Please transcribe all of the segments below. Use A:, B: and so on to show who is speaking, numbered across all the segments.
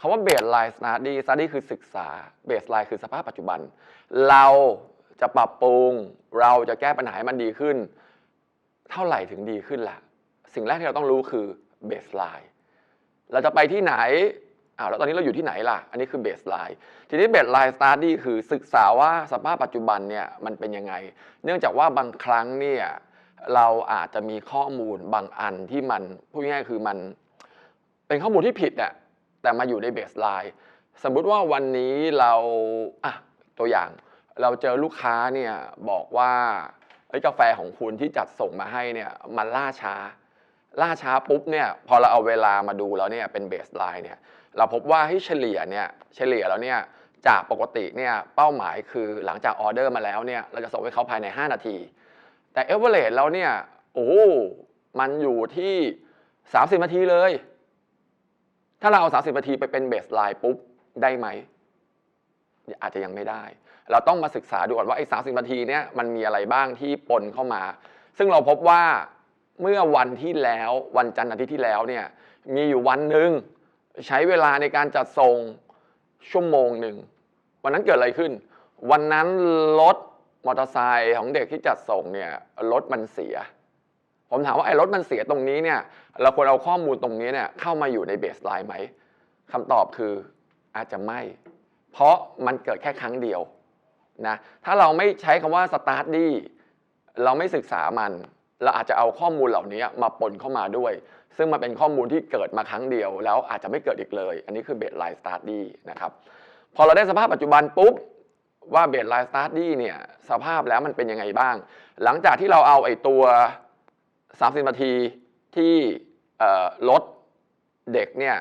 A: คำว่า baseline study study คือศึกษา baseline คือสภาพปัจจุบัน เราจะปรับปรุง เราจะแก้ปัญหาให้มันดีขึ้น เท่าไหร่ถึงดีขึ้นล่ะ สิ่งแรกที่เราต้องรู้คือ baseline เราจะไปที่ไหนอ้าวแล้วตอนนี้เราอยู่ที่ไหนล่ะ อันนี้คือ baseline ทีนี้ baseline study คือศึกษาว่าสภาพปัจจุบันเนี่ยมันเป็นยังไง เนื่องจากว่าบางครั้งเนี่ยเราอาจจะมีข้อมูลบางอันที่มันพูดง่ายๆคือมันเป็นข้อมูลที่ผิดอะ แต่มาอยู่ใน baseline สมมุติว่าวันนี้เราอะตัวอย่าง เราเจอลูกค้าเนี่ยบอกว่าเอ้กาแฟของคุณที่จัดส่งมาให้เนี่ยมันล่าช้า ล่าช้าปุ๊บเนี่ยพอเราเอาเวลามาดูแล้วเนี่ยเป็นเบสไลน์เนี่ยเราพบว่าให้เฉลี่ยเนี่ยเฉลี่ยแล้วเนี่ยจากปกติเนี่ยเป้าหมายคือหลังจากออเดอร์มาแล้วเนี่ยเราจะส่งให้เขาภายใน 5 นาที แต่เอเวอเรสแล้วเนี่ยโอ้มันอยู่ที่ 30 นาทีเลย ถ้าเราเอา30นาทีไปเป็นเบสไลน์ปุ๊บได้ไหม อาจจะยังไม่ได้ เราต้องมาศึกษาดูก่อนว่าไอ้สานาทีเนี่ยมันมีอะไรบ้างที่ปนเข้ามา ซึ่งเราพบว่าเมื่อวันที่แล้ววันจันทร์อาทิตย์ที่แล้วเนี่ยมีอยู่วันหนึ่งใช้เวลาในการจัดส่งชั่วโมงหนึ่งวันนั้นเกิดอะไรขึ้น วันนั้นรถมอเตอร์ไซค์ของเด็กที่จัดส่งเนี่ยรถมันเสีย ผมถามว่าไอ้รถมันเสียตรงนี้เนี่ย เราควรเอาข้อมูลตรงนี้เนี่ยเข้ามาอยู่ในเบสไลน์ไหมคำตอบคืออาจจะไม่ เพราะมันเกิดแค่ครั้งเดียวนะถ้าเราไม่ใช้คำว่า start ดีเราไม่ศึกษามัน เราอาจจะเอาข้อมูลเหล่านี้มาปนเข้ามาด้วย ซึ่งมันเป็นข้อมูลที่เกิดมาครั้งเดียว แล้วอาจจะไม่เกิดอีกเลย อันนี้คือ baseline study นะครับพอเราได้สภาพปัจจุบันปุ๊บว่า baseline study เนี่ยสภาพแล้วมันเป็นยังไงบ้าง หลังจากที่เราเอาไอ้ตัว 30นาทีที่รถเด็กเนี่ย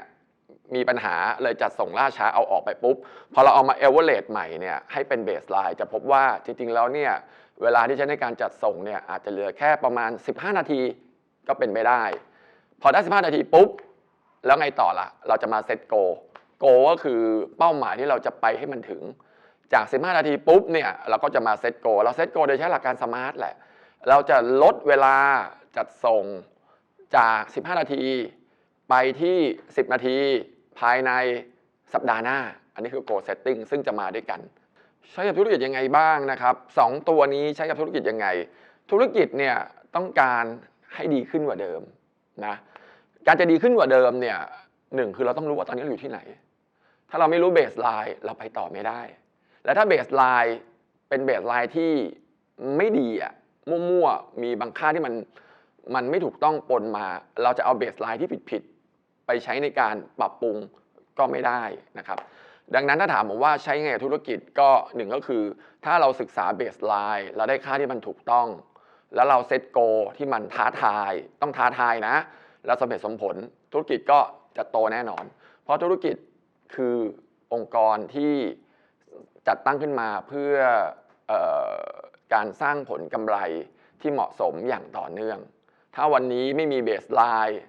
A: มีปัญหาเลยจัดส่งล่าช้าเอาออกไปปุ๊บ พอเราเอามาเอเวอเรสใหม่เนี่ยให้เป็นเบสไลน์จะพบว่าจริง ๆ แล้วเนี่ยเวลาที่ใช้ในการจัดส่งเนี่ยอาจจะเหลือแค่ประมาณ 15 นาทีก็เป็นไปได้ พอได้ 15 นาทีปุ๊บ แล้วไงต่อล่ะ เราจะมาเซตโกโกก็คือเป้าหมายที่เราจะไปให้มันถึง จาก 15 นาทีปุ๊บเนี่ยเราก็จะมาเซตโกเราเซตโกโดยใช้หลักการสมาร์ทแหละ เราจะลดเวลา จัดส่งจาก 15 นาที ไปที่ 10 นาที ภายในสัปดาห์หน้า อันนี้คือ goal setting ซึ่งจะมาด้วยกัน ใช้กับธุรกิจยังไงบ้างนะครับสองตัวนี้ใช้กับธุรกิจยังไง ธุรกิจเนี่ยต้องการให้ดีขึ้นกว่าเดิมนะการจะดีขึ้นกว่าเดิมเนี่ยหนึ่งคือเราต้องรู้ว่าตอนนี้เราอยู่ที่ไหน ถ้าเราไม่รู้เบสไลน์เราไปต่อไม่ได้ และถ้าเบสไลน์เป็นเบสไลน์ที่ไม่ดีอะมั่วๆมีบางค่าที่มัน มันไม่ถูกต้องปนมา เราจะเอาเบสไลน์ที่ผิดๆ ไปใช้ในการปรับปรุงก็ไม่ได้นะครับดังนั้นถ้าถามผมว่าใช้ไงกับธุรกิจก็หนึ่งก็คือ ถ้าเราศึกษาเบสไลน์เราได้ค่าที่มันถูกต้อง แล้วเราเซตโกที่มันท้าทาย ต้องท้าทายนะ แล้วสมเหตุสมผล ธุรกิจก็จะโตแน่นอน เพราะธุรกิจคือองค์กรที่จัดตั้งขึ้นมาเพื่อออการสร้างผลกำไรที่เหมาะสมอย่างต่อเนื่อง ถ้าวันนี้ไม่มีเบสไลน์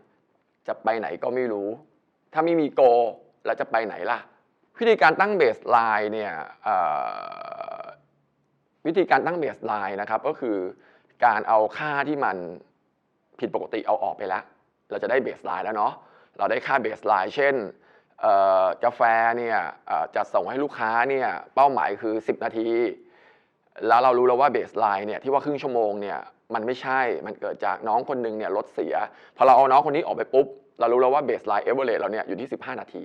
A: จะไปไหนก็ไม่รู้ ถ้าไม่มีโกแล้วจะไปไหนล่ะ วิธีการตั้งเบสไลน์เนี่ยวิธีการตั้งเบสไลน์นะครับก็คือการเอาค่าที่มันผิดปกติเอาออกไปแล้ว เราจะได้เบสไลน์แล้วเนาะเราได้ค่าเบสไลน์เช่นกาแฟเนี่ยจะส่งให้ลูกค้าเนี่ยเป้าหมายคือ 10 นาที แล้วเรารู้แล้วว่าเบสไลน์เนี่ยที่ว่าครึ่งชั่วโมงเนี่ย มันไม่ใช่ มันเกิดจากน้องคนหนึงเนี่ยรถเสีย พอเราเอาน้องคนนี้ออกไปปุ๊บ เรารู้แล้วว่าเบสไลน์เอเวอเรสเราเนี่ยอยู่ที่ 15 นาที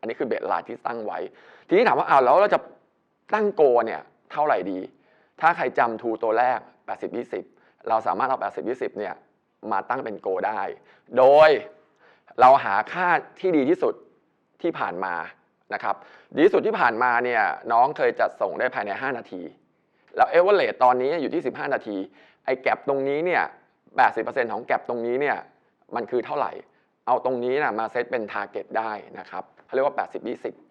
A: อันนี้คือเบสไลน์ที่ตั้งไว้ ทีนี้ถามว่าเอาแล้วเราจะตั้งโกเนี่ยเท่าไหร่ดี ถ้าใครจำทูตัวแรก 80 20 เราสามารถเอา 80 20 เนี่ยมาตั้งเป็นโกได้ โดยเราหาค่าที่ดีที่สุดที่ผ่านมานะครับดีที่สุดที่ผ่านมาเนี่ยน้องเคยจัดส่งได้ภายใน 5 นาที แล้วเอเวอเรตตอนนี้อยู่ที่ 15 นาที ไอ้แก็บตรงนี้เนี่ย80%ของแก็บตรงนี้เนี่ยมันคือเท่าไหร่ เอาตรงนี้นะมาเซตเป็นทาร์เก็ตได้นะครับเขาเรียกว่า 80 20